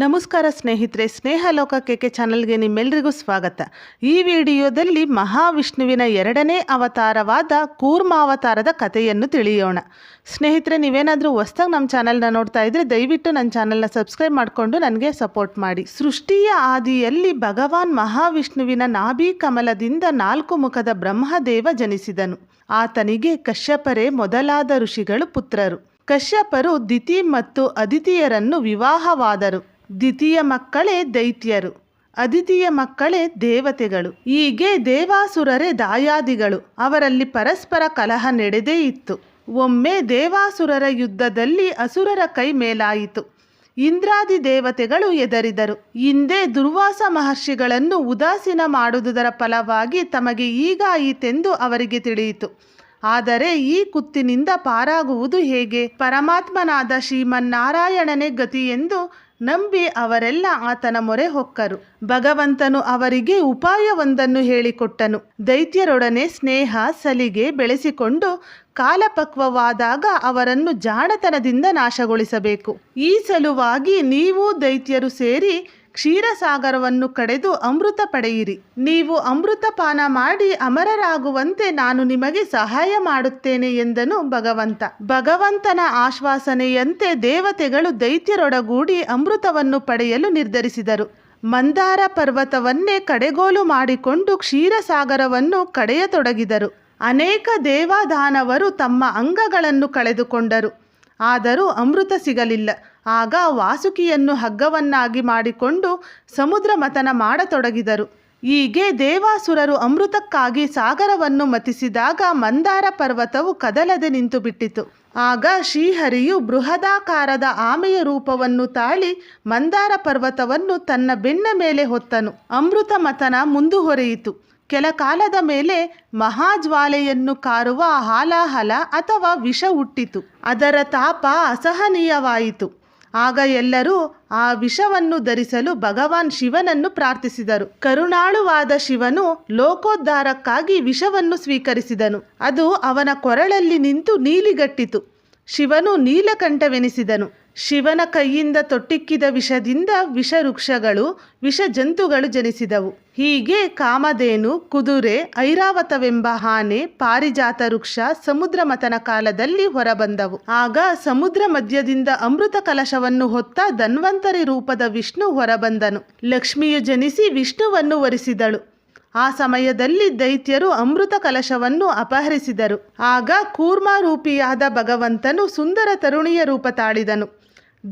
ನಮಸ್ಕಾರ ಸ್ನೇಹಿತರೆ, ಸ್ನೇಹ ಲೋಕ ಕೆಕೆ ಚಾನಲ್ಗೆ ನಿಮ್ಮೆಲ್ಲರಿಗೂ ಸ್ವಾಗತ. ಈ ವಿಡಿಯೋದಲ್ಲಿ ಮಹಾವಿಷ್ಣುವಿನ ಎರಡನೇ ಅವತಾರವಾದ ಕೂರ್ಮಾವತಾರದ ಕಥೆಯನ್ನು ತಿಳಿಯೋಣ. ಸ್ನೇಹಿತರೆ, ನೀವೇನಾದರೂ ಹೊಸ್ದಾಗಿ ನಮ್ಮ ಚಾನಲ್ನ ನೋಡ್ತಾ ಇದ್ರೆ ದಯವಿಟ್ಟು ನನ್ನ ಚಾನಲ್ನ ಸಬ್ಸ್ಕ್ರೈಬ್ ಮಾಡಿಕೊಂಡು ನನಗೆ ಸಪೋರ್ಟ್ ಮಾಡಿ. ಸೃಷ್ಟಿಯ ಆದಿಯಲ್ಲಿ ಭಗವಾನ್ ಮಹಾವಿಷ್ಣುವಿನ ನಾಭಿ ಕಮಲದಿಂದ ನಾಲ್ಕು ಮುಖದ ಬ್ರಹ್ಮದೇವ ಜನಿಸಿದನು. ಆತನಿಗೆ ಕಶ್ಯಪರೇ ಮೊದಲಾದ ಋಷಿಗಳು ಪುತ್ರರು. ಕಶ್ಯಪರು ದಿತಿ ಮತ್ತು ಅದಿತಿಯರನ್ನು ವಿವಾಹವಾದರು. ದಿತಿಯ ಮಕ್ಕಳೇ ದೈತ್ಯರು ಅದಿತೀಯ ಮಕ್ಕಳೇ ದೇವತೆಗಳು. ಹೀಗೆ ದೇವಾಸುರರೇ ದಾಯಾದಿಗಳು. ಅವರಲ್ಲಿ ಪರಸ್ಪರ ಕಲಹ ನಡೆದೇ ಇತ್ತು. ಒಮ್ಮೆ ದೇವಾಸುರರ ಯುದ್ಧದಲ್ಲಿ ಅಸುರರ ಕೈ ಮೇಲಾಯಿತು. ಇಂದ್ರಾದಿ ದೇವತೆಗಳು ಎದರಿದರು ಹಿಂದೆ ದುರ್ವಾಸ ಮಹರ್ಷಿಗಳನ್ನು ಉದಾಸೀನ ಮಾಡುವುದರ ಫಲವಾಗಿ ತಮಗೆ ಈಗಾಯಿತೆಂದು ಅವರಿಗೆ ತಿಳಿಯಿತು. ಆದರೆ ಈ ಕುತ್ತಿನಿಂದ ಪಾರಾಗುವುದು ಹೇಗೆ? ಪರಮಾತ್ಮನಾದ ಶ್ರೀಮನ್ನಾರಾಯಣನೇ ಗತಿ ಎಂದು ನಂಬಿ ಅವರೆಲ್ಲ ಆತನ ಮೊರೆ ಹೊಕ್ಕರು. ಭಗವಂತನು ಅವರಿಗೆ ಉಪಾಯವೊಂದನ್ನು ಹೇಳಿಕೊಟ್ಟನು. ದೈತ್ಯರೊಡನೆ ಸ್ನೇಹ, ಸಲಿಗೆ ಬೆಳೆಸಿಕೊಂಡು ಕಾಲಪಕ್ವವಾದಾಗ ಅವರನ್ನು ಜಾಣತನದಿಂದ ನಾಶಗೊಳಿಸಬೇಕು. ಈ ಸಲುವಾಗಿ ನೀವು ದೈತ್ಯರು ಸೇರಿ ಕ್ಷೀರಸಾಗರವನ್ನು ಕಡೆದು ಅಮೃತ ಪಡೆಯಿರಿ. ನೀವು ಅಮೃತ ಪಾನ ಮಾಡಿ ಅಮರರಾಗುವಂತೆ ನಾನು ನಿಮಗೆ ಸಹಾಯ ಮಾಡುತ್ತೇನೆ ಎಂದನು ಭಗವಂತ. ಭಗವಂತನ ಆಶ್ವಾಸನೆಯಂತೆ ದೇವತೆಗಳು ದೈತ್ಯರೊಡಗೂಡಿ ಅಮೃತವನ್ನು ಪಡೆಯಲು ನಿರ್ಧರಿಸಿದರು. ಮಂದಾರ ಪರ್ವತವನ್ನೇ ಕಡೆಗೋಲು ಮಾಡಿಕೊಂಡು ಕ್ಷೀರಸಾಗರವನ್ನು ಕಡೆಯತೊಡಗಿದರು. ಅನೇಕ ದೇವಾದಾನವರು ತಮ್ಮ ಅಂಗಗಳನ್ನು ಕಳೆದುಕೊಂಡರು. ಆದರೂ ಅಮೃತ ಸಿಗಲಿಲ್ಲ. ಆಗ ವಾಸುಕಿಯನ್ನು ಹಗ್ಗವನ್ನಾಗಿ ಮಾಡಿಕೊಂಡು ಸಮುದ್ರ ಮತನ ಮಾಡತೊಡಗಿದರು. ಹೀಗೆ ದೇವಾಸುರರು ಅಮೃತಕ್ಕಾಗಿ ಸಾಗರವನ್ನು ಮತಿಸಿದಾಗ ಮಂದಾರ ಪರ್ವತವು ಕದಲದೆ ನಿಂತು ಬಿಟ್ಟಿತು ಆಗ ಶ್ರೀಹರಿಯು ಬೃಹದಾಕಾರದ ಆಮೆಯ ರೂಪವನ್ನು ತಾಳಿ ಮಂದಾರ ಪರ್ವತವನ್ನು ತನ್ನ ಬೆನ್ನ ಮೇಲೆ ಹೊತ್ತನು. ಅಮೃತ ಮಥನ ಮುಂದುವರೆಯಿತು ಕೆಲ ಕಾಲದ ಮೇಲೆ ಮಹಾಜ್ವಾಲೆಯನ್ನು ಕಾರುವ ಹಾಲಾಹಲ ಅಥವಾ ವಿಷ ಹುಟ್ಟಿತು. ಅದರ ತಾಪ ಅಸಹನೀಯವಾಯಿತು. ಆಗ ಎಲ್ಲರೂ ಆ ವಿಷವನ್ನು ಧರಿಸಲು ಭಗವಾನ್ ಶಿವನನ್ನು ಪ್ರಾರ್ಥಿಸಿದರು. ಕರುಣಾಳುವಾದ ಶಿವನು ಲೋಕೋದ್ಧಾರಕ್ಕಾಗಿ ವಿಷವನ್ನು ಸ್ವೀಕರಿಸಿದನು. ಅದು ಅವನ ಕೊರಳಲ್ಲಿ ನಿಂತು ನೀಲಿಗಟ್ಟಿತು ಶಿವನು ನೀಲಕಂಠವೆನಿಸಿದನು. ಶಿವನ ಕೈಯಿಂದ ತೊಟ್ಟಿಕ್ಕಿದ ವಿಷದಿಂದ ವಿಷವೃಕ್ಷಗಳು ವಿಷ ಜಂತುಗಳು ಜನಿಸಿದವು. ಹೀಗೆ ಕಾಮಧೇನು, ಕುದುರೆ, ಐರಾವತವೆಂಬ ಆನೆ, ಪಾರಿಜಾತ ವೃಕ್ಷ ಸಮುದ್ರ ಮತನ ಕಾಲದಲ್ಲಿ ಹೊರಬಂದವು. ಆಗ ಸಮುದ್ರ ಮಧ್ಯದಿಂದ ಅಮೃತ ಕಲಶವನ್ನು ಹೊತ್ತ ಧನ್ವಂತರಿ ರೂಪದ ವಿಷ್ಣು ಹೊರಬಂದನು. ಲಕ್ಷ್ಮಿಯು ಜನಿಸಿ ವಿಷ್ಣುವನ್ನು ವರಿಸಿದಳು. ಆ ಸಮಯದಲ್ಲಿ ದೈತ್ಯರು ಅಮೃತ ಕಲಶವನ್ನು ಅಪಹರಿಸಿದರು. ಆಗ ಕೂರ್ಮಾರೂಪಿಯಾದ ಭಗವಂತನು ಸುಂದರ ತರುಣಿಯ ರೂಪ ತಾಳಿದನು.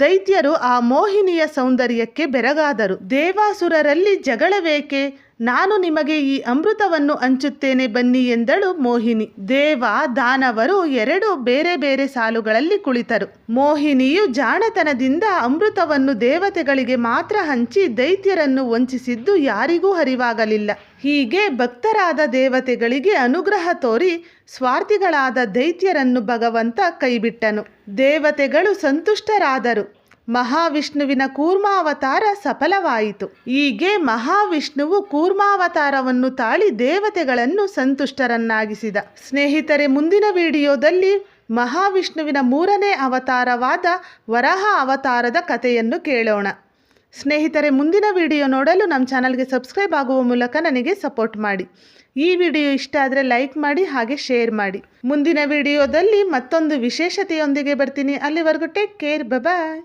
ದೈತ್ಯರು ಆ ಮೋಹಿನಿಯ ಸೌಂದರ್ಯಕ್ಕೆ ಬೆರಗಾದರು. ದೇವಾಸುರರಲ್ಲಿ ಜಗಳವೇಕೆ? ನಾನು ನಿಮಗೆ ಈ ಅಮೃತವನ್ನು ಹಂಚುತ್ತೇನೆ ಬನ್ನಿ ಎಂದಳು ಮೋಹಿನಿ. ದೇವ ದಾನವರು ಎರಡು ಬೇರೆ ಬೇರೆ ಸಾಲುಗಳಲ್ಲಿ ಕುಳಿತರು. ಮೋಹಿನಿಯು ಜಾಣತನದಿಂದ ಅಮೃತವನ್ನು ದೇವತೆಗಳಿಗೆ ಮಾತ್ರ ಹಂಚಿ ದೈತ್ಯರನ್ನು ವಂಚಿಸಿದ್ದು ಯಾರಿಗೂ ಅರಿವಾಗಲಿಲ್ಲ. ಹೀಗೆ ಭಕ್ತರಾದ ದೇವತೆಗಳಿಗೆ ಅನುಗ್ರಹ ತೋರಿ ಸ್ವಾರ್ಥಿಗಳಾದ ದೈತ್ಯರನ್ನು ಭಗವಂತ ಕೈಬಿಟ್ಟನು. ದೇವತೆಗಳು ಸಂತುಷ್ಟರಾದರು. ಮಹಾವಿಷ್ಣುವಿನ ಕೂರ್ಮಾವತಾರ ಸಫಲವಾಯಿತು. ಹೀಗೆ ಮಹಾವಿಷ್ಣುವು ಕೂರ್ಮಾವತಾರವನ್ನು ತಾಳಿ ದೇವತೆಗಳನ್ನು ಸಂತುಷ್ಟರನ್ನಾಗಿಸಿದ. ಸ್ನೇಹಿತರೆ, ಮುಂದಿನ ವಿಡಿಯೋದಲ್ಲಿ ಮಹಾವಿಷ್ಣುವಿನ ಮೂರನೇ ಅವತಾರವಾದ ವರಹ ಅವತಾರದ ಕಥೆಯನ್ನು ಕೇಳೋಣ. ಸ್ನೇಹಿತರೆ, ಮುಂದಿನ ವಿಡಿಯೋ ನೋಡಲು ನಮ್ಮ ಚಾನಲ್ಗೆ ಸಬ್ಸ್ಕ್ರೈಬ್ ಆಗುವ ಮೂಲಕ ನನಗೆ ಸಪೋರ್ಟ್ ಮಾಡಿ. ಈ ವಿಡಿಯೋ ಇಷ್ಟ ಆದರೆ ಲೈಕ್ ಮಾಡಿ, ಹಾಗೆ ಶೇರ್ ಮಾಡಿ. ಮುಂದಿನ ವಿಡಿಯೋದಲ್ಲಿ ಮತ್ತೊಂದು ವಿಶೇಷತೆಯೊಂದಿಗೆ ಬರ್ತೀನಿ. ಅಲ್ಲಿವರೆಗೂ ಟೇಕ್ ಕೇರ್. ಬಾಯ್